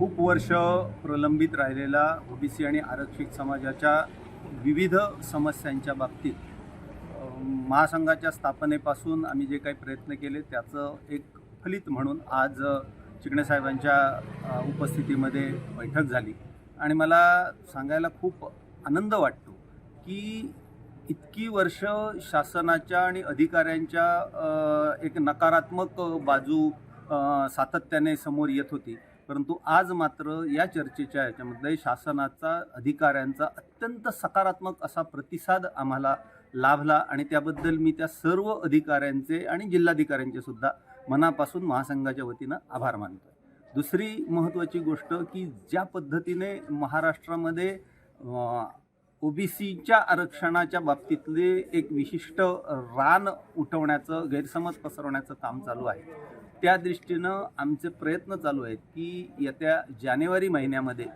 खूप वर्ष प्रलंबित राहिलेला ओबीसी आणि आरक्षित समाजाच्या विविध समस्यांच्या बाबतीत महासंघाच्या स्थापनेपासून आम्ही जे काही प्रयत्न केले त्याचं एक फलित म्हणून आज चिकणेसाहेबांच्या उपस्थितीमध्ये बैठक झाली. आणि मला सांगायला खूप आनंद वाटतो की इतकी वर्ष शासनाच्या आणि अधिकाऱ्यांच्या एक नकारात्मक बाजू सातत्याने समोर येत होती. परंतु आज मात्र या चर्चेच्या याच्यामध्ये शासनाचा अधिकाऱ्यांचा अत्यंत सकारात्मक असा प्रतिसाद आम्हाला लाभला आणि त्याबद्दल मी त्या सर्व अधिकाऱ्यांचे आणि जिल्हाधिकाऱ्यांचे सुद्धा मनापासून महासंघाच्या वतीनं आभार मानतो दुसरी महत्त्वाची गोष्ट की ज्या पद्धतीने महाराष्ट्रामध्ये ओबीसीच्या आरक्षणाच्या बाबतीतले एक विशिष्ट रान उठवण्याचं गैरसमज पसरवण्याचं काम चालू आहे त्या दृष्टीनं आमचे प्रयत्न चालू आहेत की येत्या जानेवारी महिन्यामध्ये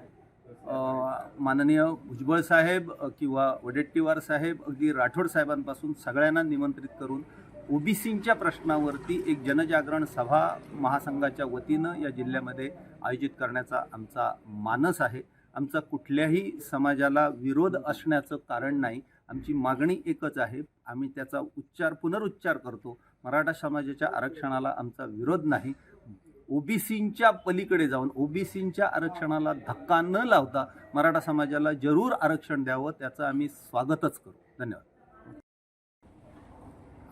माननीय भुजबळ साहेब किंवा वडेट्टीवार साहेब अगदी राठोड साहेबांपासून सगळ्यांना निमंत्रित करून ओबीसींच्या प्रश्नावरती एक जनजागरण सभा महासंघाच्या वतीनं या जिल्ह्यामध्ये आयोजित करण्याचा आमचा मानस आहे. आमचा कुठल्याही समाजाला विरोध असण्याचं कारण नाही. आमची मागणी एकच आहे. आम्ही त्याचा उच्चार पुनरुच्चार करतो. मराठा समाजाच्या आरक्षणाला आमचा विरोध नाही. ओबीसींच्या पलीकडे जाऊन ओबीसींच्या आरक्षणाला धक्का न लावता मराठा समाजाला जरूर आरक्षण द्यावं त्याचं आम्ही स्वागतच करू. धन्यवाद.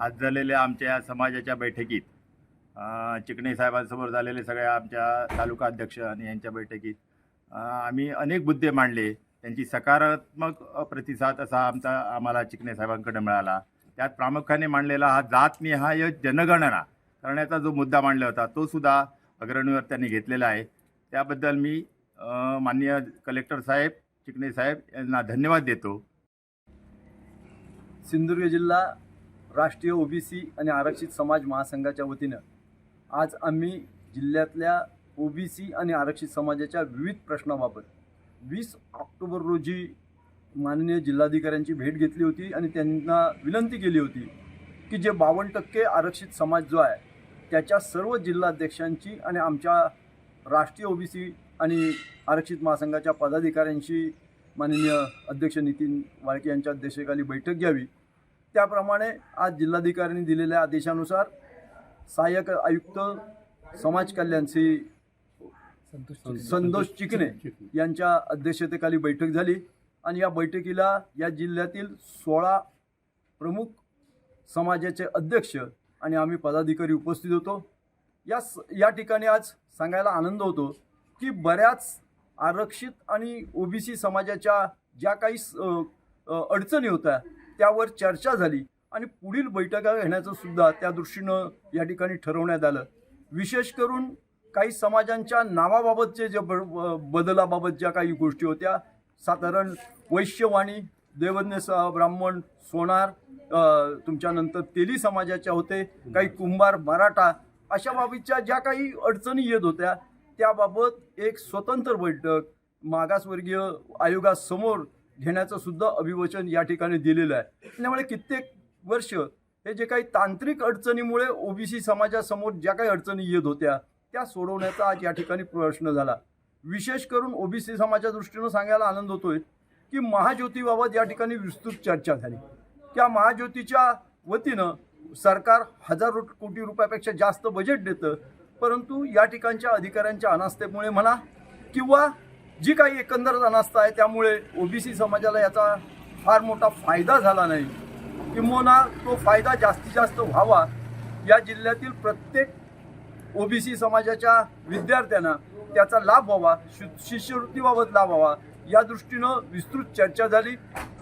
आज झालेल्या आमच्या या समाजाच्या बैठकीत चिकणे साहेबांसमोर झालेले सगळ्या आमच्या तालुका अध्यक्ष आणि यांच्या बैठकीत आम्ही अनेक मुद्दे मांडले. त्यांची सकारात्मक प्रतिसाद असा आमचा आम्हाला चिकणे साहेबांकडे मिळाला. त्यात प्रामुख्याने मांडलेला हा जातनिहाय जनगणना करण्याचा जो मुद्दा मांडला होता तो सुद्धा अग्रणीवर त्यांनी घेतलेला आहे. त्याबद्दल मी माननीय कलेक्टर साहेब चिकणे साहेब यांना धन्यवाद देतो. सिंधुदुर्ग जिल्हा राष्ट्रीय ओबीसी आणि आरक्षित समाज महासंघाच्या वतीनं आज आम्ही जिल्ह्यातल्या ओबीसी आणि आरक्षित समाजाच्या विविध प्रश्नाबाबत वीस ऑक्टोबर रोजी माननीय जिल्हाधिकाऱ्यांची भेट घेतली होती आणि त्यांना विनंती केली होती की जे बावन्न टक्के आरक्षित समाज जो आहे त्याच्या सर्व जिल्हाध्यक्षांची आणि आमच्या राष्ट्रीय ओबीसी आणि आरक्षित महासंघाच्या पदाधिकाऱ्यांशी माननीय अध्यक्ष नितीन वाळके यांच्या अध्यक्षतेखाली बैठक घ्यावी. त्याप्रमाणे आज जिल्हाधिकाऱ्यांनी दिलेल्या आदेशानुसार सहाय्यक आयुक्त समाज कल्याण श्री संतोष चिकणे यांच्या अध्यक्षतेखाली बैठक झाली. आणि या बैठकीला या जिल्ह्यातील सोळा प्रमुख समाजाचे अध्यक्ष आणि आम्ही पदाधिकारी उपस्थित होतो. या स या ठिकाणी आज सांगायला आनंद होतो की बऱ्याच आरक्षित आणि ओबीसी समाजाच्या ज्या काही स- अडचणी होत्या त्यावर चर्चा झाली आणि पुढील बैठका घेण्याचं सुद्धा त्या दृष्टीनं या ठिकाणी ठरवण्यात आलं. विशेष करून काही समाजांच्या नावाबाबतचे जे ब ब- बदलाबाबत ज्या काही गोष्टी होत्या साधारण वैश्यवाणी देवज्ञ ब्राह्मण सोनार तुमच्यानंतर तेली समाजाच्या होते काही कुंभार मराठा अशा बाबीच्या ज्या काही अडचणी येत होत्या त्याबाबत एक स्वतंत्र बैठक मागासवर्गीय आयोगासमोर घेण्याचं सुद्धा अभिवचन या ठिकाणी दिलेलं आहे. त्यामुळे कित्येक वर्ष हे जे काही तांत्रिक अडचणीमुळे ओबीसी समाजासमोर ज्या काही अडचणी येत होत्या त्या सोडवण्याचा आज या ठिकाणी प्रश्न झाला. विशेष करून ओबीसी समाजाच्या दृष्टीनं सांगायला आनंद होतोय की महाज्योतीबाबत या ठिकाणी विस्तृत चर्चा झाली. त्या महाज्योतीच्या वतीनं सरकार हजार कोटी रुपयापेक्षा जास्त बजेट देतं परंतु या ठिकाणच्या अधिकाऱ्यांच्या अनास्थेमुळे म्हणा किंवा जी काही एकंदरच अनास्था आहे त्यामुळे ओबीसी समाजाला याचा फार मोठा फायदा झाला नाही. किंबहुना तो फायदा जास्तीत जास्त व्हावा या जिल्ह्यातील प्रत्येक ओबीसी समाजाच्या विद्यार्थ्यांना त्याचा लाभ व्हावा शि शिष्यवृत्तीबाबत लाभ व्हावा या दृष्टीनं विस्तृत चर्चा झाली.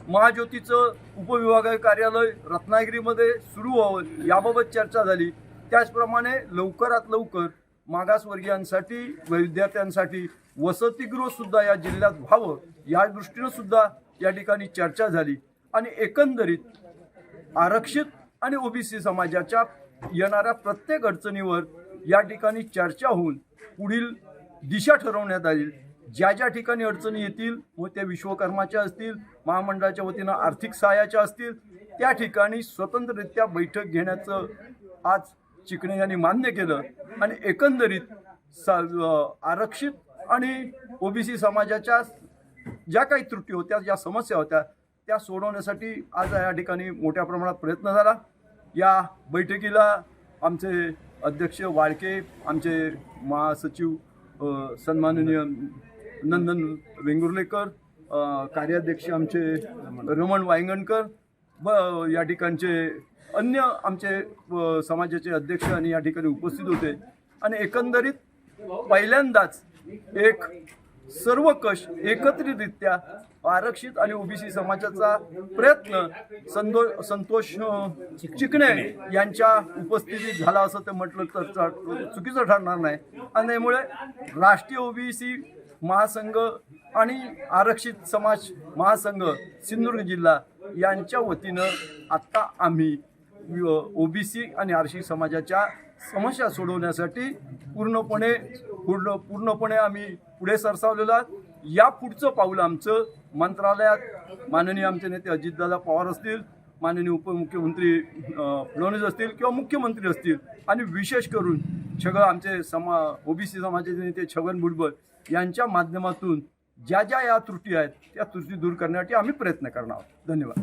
महाज्योतीचं उपविभागीय कार्यालय रत्नागिरीमध्ये सुरू व्हावं याबाबत चर्चा झाली. त्याचप्रमाणे लवकरात लवकर मागासवर्गीयांसाठी व विद्यार्थ्यांसाठी वसतिगृहसुद्धा या जिल्ह्यात व्हावं या दृष्टीनं सुद्धा या ठिकाणी चर्चा झाली. आणि एकंदरीत आरक्षित आणि ओबीसी समाजाच्या येणाऱ्या प्रत्येक अडचणीवर या ठिकाणी चर्चा होऊन पुढील दिशा ठरवण्यात आली. ज्या ज्या ठिकाणी अडचणी येतील व त्या विश्वकर्माच्या असतील महामंडळाच्या वतीनं आर्थिक सहाय्याच्या असतील त्या ठिकाणी स्वतंत्ररित्या बैठक घेण्याचं आज चिकणे यांनी मान्य केलं आणि एकंदरीत सा आरक्षित आणि ओबीसी समाजाच्या ज्या काही त्रुटी होत्या ज्या समस्या होत्या त्या सोडवण्यासाठी आज या ठिकाणी मोठ्या प्रमाणात प्रयत्न झाला. या बैठकीला आमचे अध्यक्ष वाळके आमचे महासचिव सन्माननीय नंदन वेंगुर्लेकर कार्याध्यक्ष आमचे रमण वायंगणकर व या ठिकाणचे अन्य आमचे समाजाचे अध्यक्ष आणि या ठिकाणी उपस्थित होते. आणि एकंदरीत पहिल्यांदाच एक सर्व कश एकत्रितरित्या आरक्षित आणि ओबीसी समाजाचा प्रयत्न संदो संतोष चिकणे यांच्या उपस्थितीत झाला असं ते म्हटलं तर चुकीचं ठरणार नाही. आणि त्यामुळे राष्ट्रीय ओबीसी महासंघ आणि आरक्षित समाज महासंघ सिंधुदुर्ग जिल्हा यांच्या वतीनं आत्ता आम्ही ओबीसी आणि आरक्षित समाजाच्या समस्या सोडवण्यासाठी पूर्णपणे पूर्ण पूर्णपणे आम्ही पुढे सरसावलेलो आहोत. या पुढचं पाऊल आमचं मंत्रालयात माननीय आमचे नेते अजितदादा पवार असतील माननीय उपमुख्यमंत्री फडणवीस असतील किंवा मुख्यमंत्री असतील आणि विशेष करून छगन आमचे समा ओबीसी समाजाचे नेते छगन भुजबळ यांच्या माध्यमातून ज्या ज्या या त्रुटी आहेत त्या त्रुटी दूर करण्यासाठी आम्ही प्रयत्न करणार आहोत. धन्यवाद.